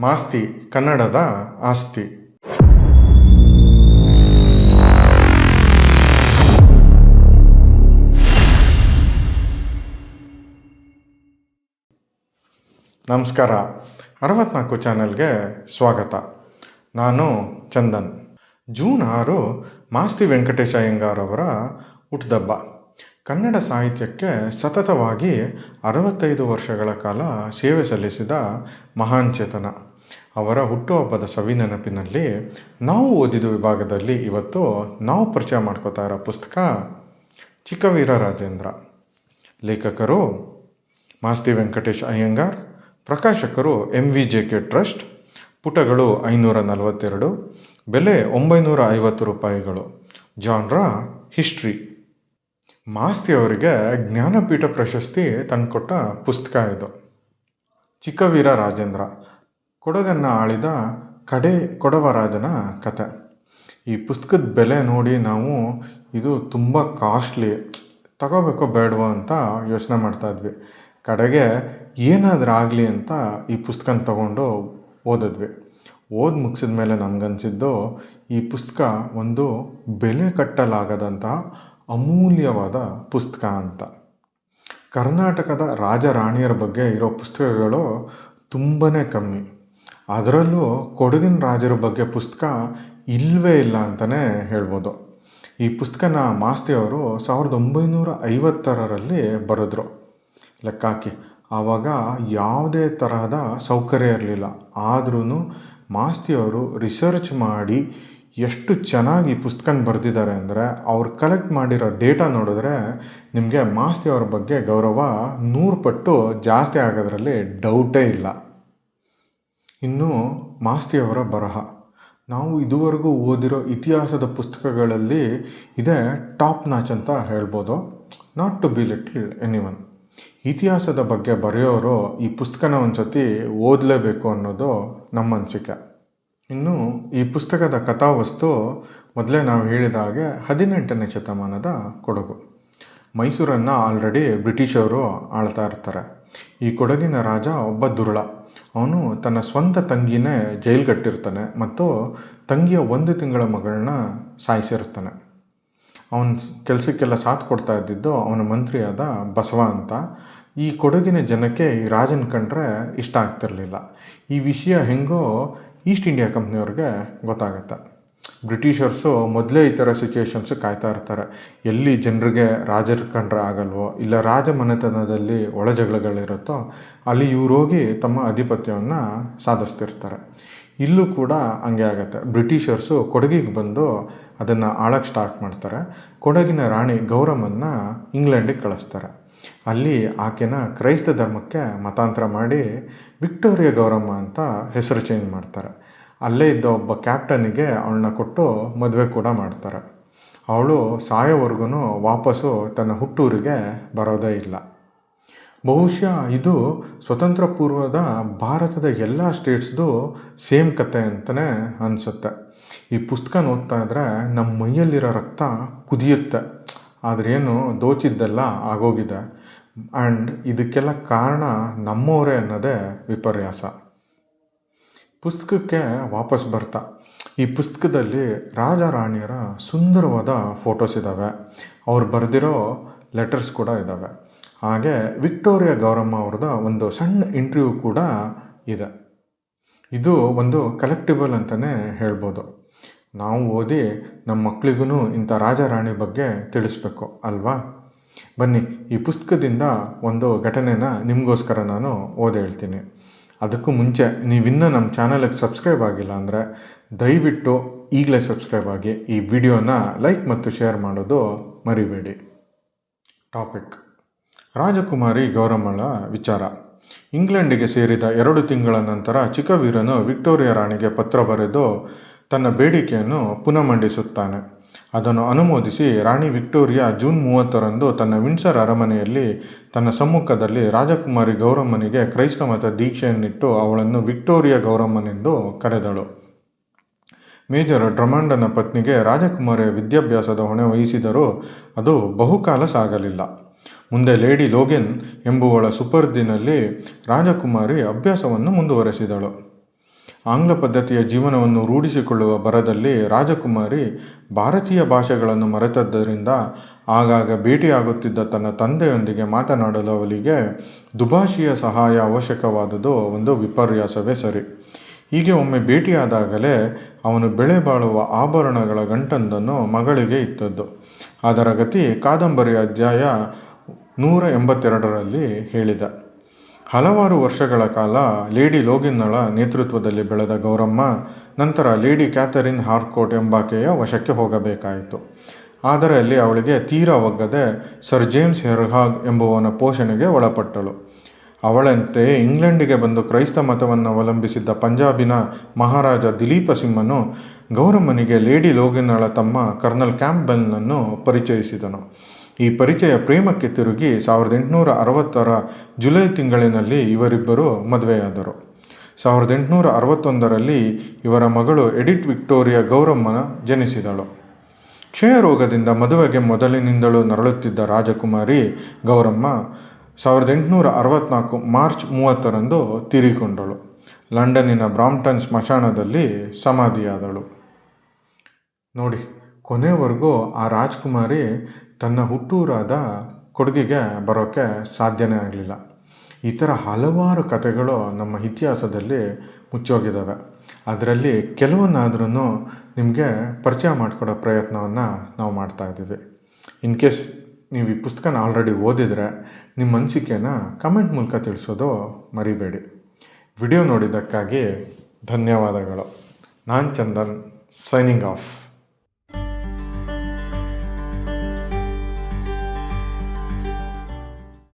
ಮಾಸ್ತಿ ಕನ್ನಡದ ಆಸ್ತಿ. ನಮಸ್ಕಾರ. ಅರವತ್ನಾಲ್ಕು ಚಾನೆಲ್ಗೆ ಸ್ವಾಗತ. ನಾನು ಚಂದನ್. ಜೂನ್ ಆರು ಮಾಸ್ತಿ ವೆಂಕಟೇಶ ಅಯ್ಯಂಗಾರವರ ಹುಟ್ಟದಬ್ಬ ಕನ್ನಡ ಸಾಹಿತ್ಯಕ್ಕೆ ಸತತವಾಗಿ ಅರವತ್ತೈದು ವರ್ಷಗಳ ಕಾಲ ಸೇವೆ ಸಲ್ಲಿಸಿದ ಮಹಾನ್ ಚೇತನ. ಅವರ ಹುಟ್ಟುಹಬ್ಬದ ಸವಿ ನೆನಪಿನಲ್ಲಿ ನಾವು ಓದಿದ ವಿಭಾಗದಲ್ಲಿ ಇವತ್ತು ನಾವು ಪರಿಚಯ ಮಾಡ್ಕೋತಾ ಇರೋ ಪುಸ್ತಕ ಚಿಕ್ಕವೀರ ರಾಜೇಂದ್ರ. ಲೇಖಕರು ಮಾಸ್ತಿ ವೆಂಕಟೇಶ್ ಅಯ್ಯಂಗಾರ್, ಪ್ರಕಾಶಕರು M. V. J. K. Trust, ಪುಟಗಳು ಐನೂರ ನಲವತ್ತೆರಡು, ಬೆಲೆ ಒಂಬೈನೂರ ಐವತ್ತು ರೂಪಾಯಿಗಳು. Genre history. ಮಾಸ್ತಿ ಅವರಿಗೆ ಜ್ಞಾನಪೀಠ ಪ್ರಶಸ್ತಿ ತಂದುಕೊಟ್ಟ ಪುಸ್ತಕ ಇದು. ಚಿಕ್ಕವೀರ ರಾಜೇಂದ್ರ. ಕೊಡಗನ್ನು ಆಳಿದ ಕಡೆ ಕೊಡವರಾಜನ ಕತೆ. ಈ ಪುಸ್ತಕದ ಬೆಲೆ ನೋಡಿ ನಾವು ಇದು ತುಂಬ ಕಾಸ್ಟ್ಲಿ, ತಗೋಬೇಕೋ ಬೇಡವೋ ಅಂತ ಯೋಚನೆ ಮಾಡ್ತಾಯಿದ್ವಿ ಕಡೆಗೆ ಏನಾದರೂ ಆಗಲಿ ಅಂತ ಈ ಪುಸ್ತಕನ ತಗೊಂಡು ಓದಿದ್ವಿ. ಓದಿ ಮುಗಿಸಿದ ಮೇಲೆ ನಮಗನ್ಸಿದ್ದು ಈ ಪುಸ್ತಕ ಒಂದು ಬೆಲೆ ಕಟ್ಟಲಾಗದಂತಹ ಅಮೂಲ್ಯವಾದ ಪುಸ್ತಕ ಅಂತ. ಕರ್ನಾಟಕದ ರಾಜರಾಣಿಯರ ಬಗ್ಗೆ ಇರೋ ಪುಸ್ತಕಗಳು ತುಂಬಾ ಕಮ್ಮಿ. ಅದರಲ್ಲೂ ಕೊಡಗಿನ ರಾಜರ ಬಗ್ಗೆ ಪುಸ್ತಕ ಇಲ್ಲವೇ ಇಲ್ಲ ಅಂತಲೇ ಹೇಳ್ಬೋದು. ಈ ಪುಸ್ತಕನ ಮಾಸ್ತಿ ಅವರು ಸಾವಿರದ ಒಂಬೈನೂರ ಐವತ್ತರರಲ್ಲಿ ಬರೆದ್ರು. ಲೆಕ್ಕಾಕಿ, ಆವಾಗ ಯಾವುದೇ ತರಹದ ಸೌಕರ್ಯ ಇರಲಿಲ್ಲ. ಆದ್ರೂ ಮಾಸ್ತಿಯವರು ರಿಸರ್ಚ್ ಮಾಡಿ ಎಷ್ಟು ಚೆನ್ನಾಗಿ ಈ ಪುಸ್ತಕನ ಬರೆದಿದ್ದಾರೆ ಅಂದರೆ ಅವ್ರು ಕಲೆಕ್ಟ್ ಮಾಡಿರೋ ಡೇಟಾ ನೋಡಿದ್ರೆ ನಿಮಗೆ ಮಾಸ್ತಿ ಅವ್ರ ಬಗ್ಗೆ ಗೌರವ ನೂರು ಪಟ್ಟು ಜಾಸ್ತಿ ಆಗೋದ್ರಲ್ಲಿ ಡೌಟೇ ಇಲ್ಲ. ಇನ್ನು ಮಾಸ್ತಿಯವರ ಬರಹ. ನಾವು ಇದುವರೆಗೂ ಓದಿರೋ ಇತಿಹಾಸದ ಪುಸ್ತಕಗಳಲ್ಲಿ ಇದೇ ಟಾಪ್ ನಾಚ್ ಅಂತ ಹೇಳ್ಬೋದು. Not to belittle anyone ಇತಿಹಾಸದ ಬಗ್ಗೆ ಬರೆಯೋರು ಈ ಪುಸ್ತಕನ ಒಂದು ಸತಿ ಓದಲೇಬೇಕು ಅನ್ನೋದು ನಮ್ಮ ಅನಿಸಿಕೆ. ಇನ್ನು ಈ ಪುಸ್ತಕದ ಕಥಾವಸ್ತು ಮೊದಲೇ ನಾವು ಹೇಳಿದ ಹಾಗೆ ಹದಿನೆಂಟನೇ ಶತಮಾನದ ಕೊಡಗು. ಮೈಸೂರನ್ನು ಆಲ್ರೆಡಿ ಬ್ರಿಟಿಷರು ಆಳ್ತಾ ಇರ್ತಾರೆ. ಈ ಕೊಡಗಿನ ರಾಜ ಒಬ್ಬ ದುರುಳ. ಅವನು ತನ್ನ ಸ್ವಂತ ತಂಗಿನೇ ಜೈಲ್ಗಟ್ಟಿರ್ತಾನೆ ಮತ್ತು ತಂಗಿಯ ಒಂದು ತಿಂಗಳ ಮಗಳನ್ನ ಸಾಯಿಸಿರ್ತಾನೆ. ಅವನ ಕೆಲಸಕ್ಕೆಲ್ಲ ಸಾಥ್ ಕೊಡ್ತಾ ಇದ್ದಿದ್ದು ಅವನ ಮಂತ್ರಿಯಾದ ಬಸವ ಅಂತ. ಈ ಕೊಡಗಿನ ಜನಕ್ಕೆ ಈ ರಾಜನ ಕಂಡ್ರೆ ಇಷ್ಟ ಆಗ್ತಿರಲಿಲ್ಲ. ಈ ವಿಷಯ ಹೆಂಗೋ ಈಸ್ಟ್ ಇಂಡಿಯಾ ಕಂಪ್ನಿಯವ್ರಿಗೆ ಗೊತ್ತಾಗತ್ತೆ. ಬ್ರಿಟಿಷರ್ಸು ಮೊದಲೇ ಈ ಥರ ಸಿಚುಯೇಷನ್ಸು ಕಾಯ್ತಾ ಇರ್ತಾರೆ. ಎಲ್ಲಿ ಜನರಿಗೆ ರಾಜರ ಕಂಡ್ರೆ ಆಗಲ್ವೋ, ಇಲ್ಲ ರಾಜ ಮನೆತನದಲ್ಲಿ ಒಳ ಜಗಳಗಳಿರುತ್ತೋ, ಅಲ್ಲಿ ಇವ್ರು ಹೋಗಿ ತಮ್ಮ ಆಧಿಪತ್ಯವನ್ನು ಸಾಧಿಸ್ತಿರ್ತಾರೆ. ಇಲ್ಲೂ ಕೂಡ ಹಂಗೆ ಆಗುತ್ತೆ. ಬ್ರಿಟಿಷರ್ಸು ಕೊಡಗಿಗೆ ಬಂದು ಅದನ್ನು ಆಳಕ್ಕೆ ಸ್ಟಾರ್ಟ್ ಮಾಡ್ತಾರೆ. ಕೊಡಗಿನ ರಾಣಿ ಗೌರಮ್ಮನ್ನ ಇಂಗ್ಲೆಂಡಿಗೆ ಕಳಿಸ್ತಾರೆ. ಅಲ್ಲಿ ಆಕೆನ ಕ್ರೈಸ್ತ ಧರ್ಮಕ್ಕೆ ಮತಾಂತರ ಮಾಡಿ ವಿಕ್ಟೋರಿಯಾ ಗೌರಮ್ಮ ಅಂತ ಹೆಸರು ಚೇಂಜ್ ಮಾಡ್ತಾರೆ. ಅಲ್ಲೇ ಇದ್ದ ಒಬ್ಬ ಕ್ಯಾಪ್ಟನಿಗೆ ಅವಳನ್ನ ಕೊಟ್ಟು ಮದುವೆ ಕೂಡ ಮಾಡ್ತಾರೆ. ಅವಳು ಸಾಯೋವರೆಗೂ ವಾಪಸ್ಸು ತನ್ನ ಹುಟ್ಟೂರಿಗೆ ಬರೋದೇ ಇಲ್ಲ. ಬಹುಶಃ ಇದು ಸ್ವತಂತ್ರ ಪೂರ್ವದ ಭಾರತದ ಎಲ್ಲ ಸ್ಟೇಟ್ಸ್ದು ಸೇಮ್ ಕತೆ ಅಂತಲೇ ಅನಿಸುತ್ತೆ. ಈ ಪುಸ್ತಕ ನೋಡ್ತಾ ಇದ್ದರೆ ನಮ್ಮ ಮೈಯಲ್ಲಿರೋ ರಕ್ತ ಕುದಿಯುತ್ತೆ. ಏನು, ದೋಚಿದ್ದೆಲ್ಲ ಆಗೋಗಿದೆ. ಆ್ಯಂಡ್ ಇದಕ್ಕೆಲ್ಲ ಕಾರಣ ನಮ್ಮವರೇ ಅನ್ನೋದೇ ವಿಪರ್ಯಾಸ. ಪುಸ್ತಕಕ್ಕೆ ವಾಪಸ್ ಬರ್ತಾ. ಈ ಪುಸ್ತಕದಲ್ಲಿ ರಾಜ ರಾಣಿಯರ ಸುಂದರವಾದ ಫೋಟೋಸ್ ಇದ್ದಾವೆ ಅವ್ರು ಬರೆದಿರೋ ಲೆಟರ್ಸ್ ಕೂಡ ಇದ್ದಾವೆ ಹಾಗೆ ವಿಕ್ಟೋರಿಯಾ ಗೌರಮ್ಮ ಅವ್ರದ್ದು ಒಂದು ಸಣ್ಣ ಇಂಟರ್ವ್ಯೂ ಕೂಡ ಇದೆ. ಇದು ಒಂದು ಕಲೆಕ್ಟಿಬಲ್ ಅಂತಲೇ ಹೇಳ್ಬೋದು. ನಾವು ಓದಿ ನಮ್ಮ ಮಕ್ಕಳಿಗೂ ಇಂಥ ರಾಜ ರಾಣಿ ಬಗ್ಗೆ ತಿಳಿಸ್ಬೇಕು, ಅಲ್ವಾ? ಬನ್ನಿ, ಈ ಪುಸ್ತಕದಿಂದ ಒಂದು ಘಟನೆನ ನಿಮಗೋಸ್ಕರ ನಾನು ಓದಿ ಹೇಳ್ತೀನಿ. ಅದಕ್ಕೂ ಮುಂಚೆ ನೀವಿನ್ನೂ ನಮ್ಮ ಚಾನಲಿಗೆ ಸಬ್ಸ್ಕ್ರೈಬ್ ಆಗಿಲ್ಲ ಅಂದರೆ ದಯವಿಟ್ಟು ಈಗಲೇ ಸಬ್ಸ್ಕ್ರೈಬ್ ಆಗಿ ಈ ವಿಡಿಯೋನ ಲೈಕ್ ಮತ್ತು ಶೇರ್ ಮಾಡೋದು ಮರಿಬೇಡಿ. ಟಾಪಿಕ್. ರಾಜಕುಮಾರಿ ಗೌರಮ್ಮಳ ವಿಚಾರ. ಇಂಗ್ಲೆಂಡಿಗೆ ಸೇರಿದ ಎರಡು ತಿಂಗಳ ನಂತರ ಚಿಕ್ಕವೀರನು ವಿಕ್ಟೋರಿಯಾ ರಾಣಿಗೆ ಪತ್ರ ಬರೆದು ತನ್ನ ಬೇಡಿಕೆಯನ್ನು ಪುನಃ ಮಂಡಿಸುತ್ತಾನೆ ಅದನ್ನು ಅನುಮೋದಿಸಿ ರಾಣಿ ವಿಕ್ಟೋರಿಯಾ ಜೂನ್ ಮೂವತ್ತರಂದು ತನ್ನ ವಿನ್ಸರ್ ಅರಮನೆಯಲ್ಲಿ ತನ್ನ ಸಮ್ಮುಖದಲ್ಲಿ ರಾಜಕುಮಾರಿ ಗೌರಮ್ಮನಿಗೆ ಕ್ರೈಸ್ತ ಮತ ದೀಕ್ಷೆಯನ್ನಿಟ್ಟು ಅವಳನ್ನು ವಿಕ್ಟೋರಿಯಾ ಗೌರಮ್ಮನೆಂದು ಕರೆದಳು. ಮೇಜರ್ ಡ್ರಮಾಂಡನ ಪತ್ನಿಗೆ ರಾಜಕುಮಾರಿಯ ವಿದ್ಯಾಭ್ಯಾಸದ ಹೊಣೆ ವಹಿಸಿದರೂ ಅದು ಬಹುಕಾಲ ಸಾಗಲಿಲ್ಲ. ಮುಂದೆ ಲೇಡಿ ಲೋಗೆನ್ ಎಂಬುವಳ ಸುಪರ್ದಿನಲ್ಲಿ ರಾಜಕುಮಾರಿ ಅಭ್ಯಾಸವನ್ನು ಮುಂದುವರೆಸಿದಳು. ಆಂಗ್ಲ ಪದ್ಧತಿಯ ಜೀವನವನ್ನು ರೂಢಿಸಿಕೊಳ್ಳುವ ಭರದಲ್ಲಿ ರಾಜಕುಮಾರಿ ಭಾರತೀಯ ಭಾಷೆಗಳನ್ನು ಮರೆತದ್ದರಿಂದ ಆಗಾಗ ಭೇಟಿಯಾಗುತ್ತಿದ್ದ ತನ್ನ ತಂದೆಯೊಂದಿಗೆ ಮಾತನಾಡಲು ಅವಳಿಗೆ ದುಭಾಷಿಯ ಸಹಾಯ ಅವಶ್ಯಕವಾದುದು ಒಂದು ವಿಪರ್ಯಾಸವೇ ಸರಿ. ಹೀಗೆ ಒಮ್ಮೆ ಭೇಟಿಯಾದಾಗಲೇ ಅವನು ಬೆಳೆ ಬಾಳುವ ಆಭರಣಗಳ ಗಂಟೊಂದನ್ನು ಮಗಳಿಗೆ ಇತ್ತದ್ದು ಅದರ ಗತಿ ಕಾದಂಬರಿ ಅಧ್ಯಾಯ ನೂರ ಎಂಬತ್ತೆರಡರಲ್ಲಿ ಹೇಳಿದ. ಹಲವಾರು ವರ್ಷಗಳ ಕಾಲ ಲೇಡಿ ಲೋಗಿನ್ನಳ ನೇತೃತ್ವದಲ್ಲಿ ಬೆಳೆದ ಗೌರಮ್ಮ, ನಂತರ ಲೇಡಿ ಕ್ಯಾಥರಿನ್ ಹಾರ್ಕೋಟ್ ಎಂಬಾಕೆಯ ವಶಕ್ಕೆ ಹೋಗಬೇಕಾಯಿತು. ಆದರೆ ಅಲ್ಲಿ ಅವಳಿಗೆ ತೀರಾ ಒಗ್ಗದೆ ಸರ್ ಜೇಮ್ಸ್ ಹೆರ್ಹಾಗ್ ಎಂಬುವನ ಪೋಷಣೆಗೆ ಒಳಪಟ್ಟಳು. ಅವಳಂತೆ ಇಂಗ್ಲೆಂಡಿಗೆ ಬಂದು ಕ್ರೈಸ್ತ ಮತವನ್ನು ಅವಲಂಬಿಸಿದ್ದ ಪಂಜಾಬಿನ ಮಹಾರಾಜ ದಿಲೀಪ ಸಿಂಹನು ಗೌರಮ್ಮನಿಗೆ ಲೇಡಿ ಲೋಗಿನಳ ತಮ್ಮ ಕರ್ನಲ್ ಕ್ಯಾಂಪ್ಬೆಲ್ನನ್ನು ಪರಿಚಯಿಸಿದನು. ಈ ಪರಿಚಯ ಪ್ರೇಮಕ್ಕೆ ತಿರುಗಿ ಸಾವಿರದ ಎಂಟುನೂರ ಅರವತ್ತರ ಜುಲೈ ತಿಂಗಳಿನಲ್ಲಿ ಇವರಿಬ್ಬರು ಮದುವೆಯಾದರು. ಸಾವಿರದ ಎಂಟುನೂರ ಅರವತ್ತೊಂದರಲ್ಲಿ ಇವರ ಮಗಳು ಎಡಿಟ್ ವಿಕ್ಟೋರಿಯಾ ಗೌರಮ್ಮನ ಜನಿಸಿದಳು. ಕ್ಷಯರೋಗದಿಂದ ಮದುವೆಗೆ ಮೊದಲಿನಿಂದಲೂ ನರಳುತ್ತಿದ್ದ ರಾಜಕುಮಾರಿ ಗೌರಮ್ಮ ಸಾವಿರದ ಎಂಟುನೂರ ಅರವತ್ನಾಲ್ಕು ಮಾರ್ಚ್ ಮೂವತ್ತರಂದು ತೀರಿಕೊಂಡಳು. ಲಂಡನ್ನಿನ ಬ್ರಾಂಪ್ಟನ್ ಸ್ಮಶಾನದಲ್ಲಿ ಸಮಾಧಿಯಾದಳು. ನೋಡಿ, ಕೊನೆವರೆಗೂ ಆ ರಾಜ್ಕುಮಾರಿ ತನ್ನ ಹುಟ್ಟೂರಾದ ಕೊಡುಗೆಗೆ ಬರೋಕ್ಕೆ ಸಾಧ್ಯನೇ ಆಗಲಿಲ್ಲ. ಈ ಥರ ಹಲವಾರು ಕಥೆಗಳು ನಮ್ಮ ಇತಿಹಾಸದಲ್ಲಿ ಮುಚ್ಚೋಗಿದ್ದಾವೆ. ಅದರಲ್ಲಿ ಕೆಲವನ್ನಾದ್ರೂ ನಿಮಗೆ ಪರಿಚಯ ಮಾಡಿಕೊಡೋ ಪ್ರಯತ್ನವನ್ನು ನಾವು ಮಾಡ್ತಾ ಇದ್ದೀವಿ. ಇನ್ ಕೇಸ್ ನೀವು ಈ ಪುಸ್ತಕನ ಆಲ್ರೆಡಿ ಓದಿದರೆ ನಿಮ್ಮ ಅನಿಸಿಕೆನ ಕಮೆಂಟ್ ಮೂಲಕ ತಿಳಿಸೋದು ಮರಿಬೇಡಿ. ವಿಡಿಯೋ ನೋಡಿದ್ದಕ್ಕಾಗಿ ಧನ್ಯವಾದಗಳು. ನಾನು ಚಂದನ್ ಸೈನಿಂಗ್ ಆಫ್